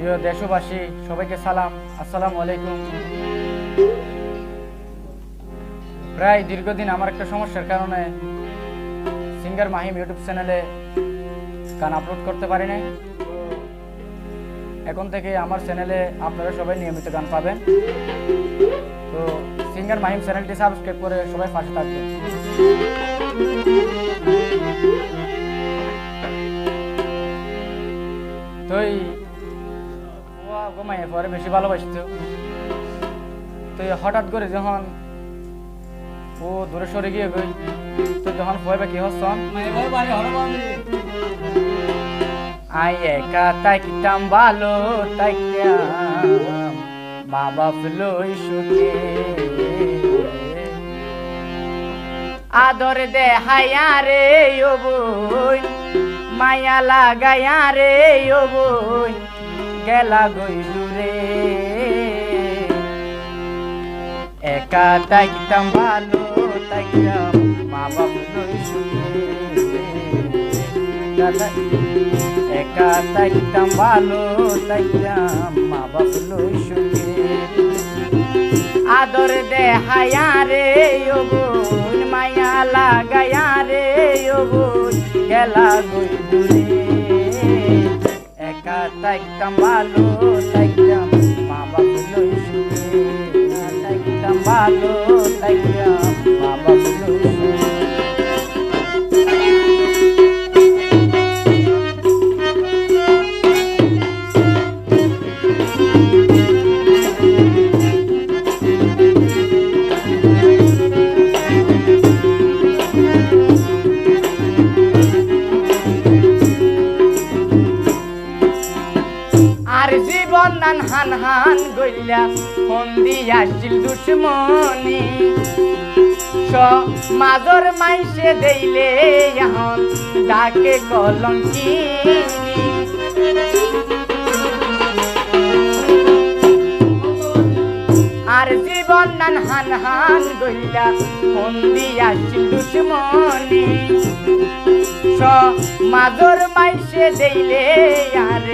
প্রিয় দেশবাসী, সবাইকে সালাম। আসসালামু আলাইকুম। প্রায় দীর্ঘদিন আমার একটা সমস্যার কারণে সিঙ্গার মাহিম ইউটিউব চ্যানেলে গান আপলোড করতে পারি নাই। এখন থেকে আমার চ্যানেলে আপনারা সবাই নিয়মিত গান পাবেন। তো সিঙ্গার মাহিম চ্যানেলটি সাবস্ক্রাইব করে সবাই পাশে থাকবেন। তো এই পরে বেশি ভালোবাসতো। তো হঠাৎ করে যখন ও দূরে সরে গিয়ে গই তো যখন পয়বা কি হচ্ছন আই একা তাইতাম ভালো তাইতাম সুখে। আদর দে হায়া রে ও বই মায়া লাগায়া রে ও বই গেলা গই দূরে একা তাইতাম ভালো তাইতাম মা দাদা, একা তাইতাম ভালো তাইতাম মা বাপ লই সুখে আদর দে হায়া রে বোন, মায়া লাগায়া রে বোন, গেলা গই দূরে একা তাইতাম ভালো তাইতাম মা বাপ লই সুখে তাইতাম ভালো তাইতাম হান গইলা ফন্দি আসছিল দুশ্মনি। স মাজর মাইসে দেইলে এখন ডাকে কলঙ্কিনী। নান হান হান গইলা আসছিল দুশ্মনি। স মাজর মাইসে দেইলে আর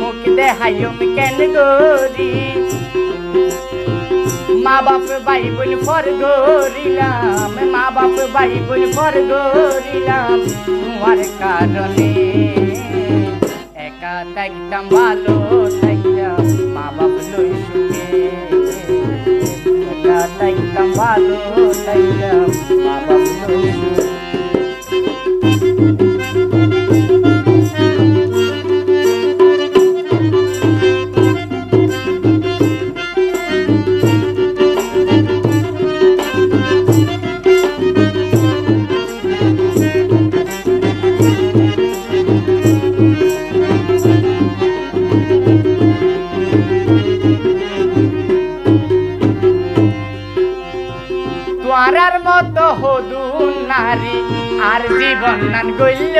মুখ দেহাইম কেন গরি? মা বাপ ভাই বোন ফর গরিলাম মা বাপ ভাই বোন ফর গরিলাম তোমার কারণে। একা থাকতাম, ভালো থাকতাম, মা বাপ লই ভালো থাকতাম তোয়ারার মতো হদু নারী, আর জীবন নান গইল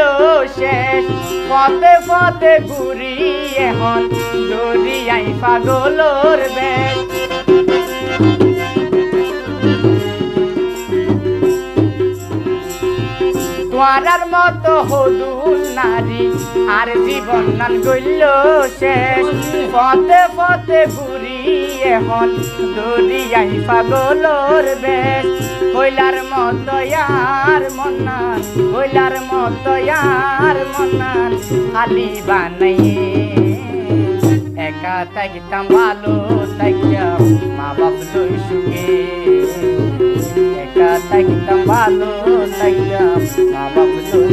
শেষ। পথে পথে ঘুরি এখন দরিয়াই পাগলর বেশ। তোয়ারার মতো হদুল নারী, আর জীবন নান গইল শেষ। পথে পথে ঘুরি এখন দরিয়াই পাগলর বেশ। কইলার মতো আর মনান কইলার মতো আর মনান খালি বানাইয়ে। একা থাকতাম ভালো থাকতাম, মা বাপ লই সুখে। একা থাকতাম ভালো থাকতাম, মা বাপ লই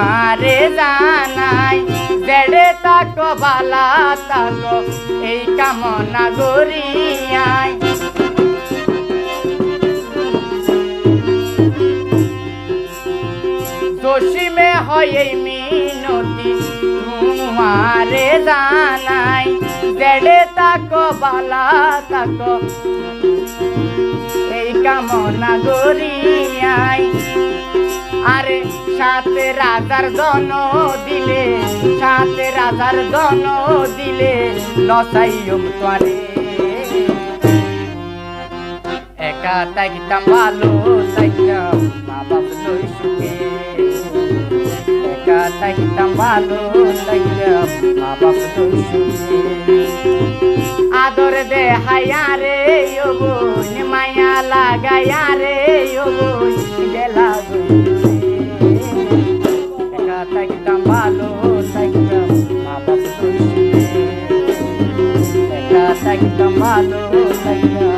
তোমারে জানাই জেড়ে তাক বালা তাক, এই কামনা গরিয়াই অসীমে হয় এই মিনতি, তোমারে জানাই জেডে তাকো বালা তাকো, এই কামনা গরিয়াই আরে সাথে রাজার দন দিলে, সাথে রাজার দন দিলে নসাইম তোয়ারে একা তাইতাম ভালো, তাইতাম মা বাপ লই সুখে। একা তাইতাম ভালো, তাইতাম মা বাপ লই সুখে। আদর দে হায়া রে, ও মায়া লাগায়া রে, ও থাকতাম ভালো থাকতাম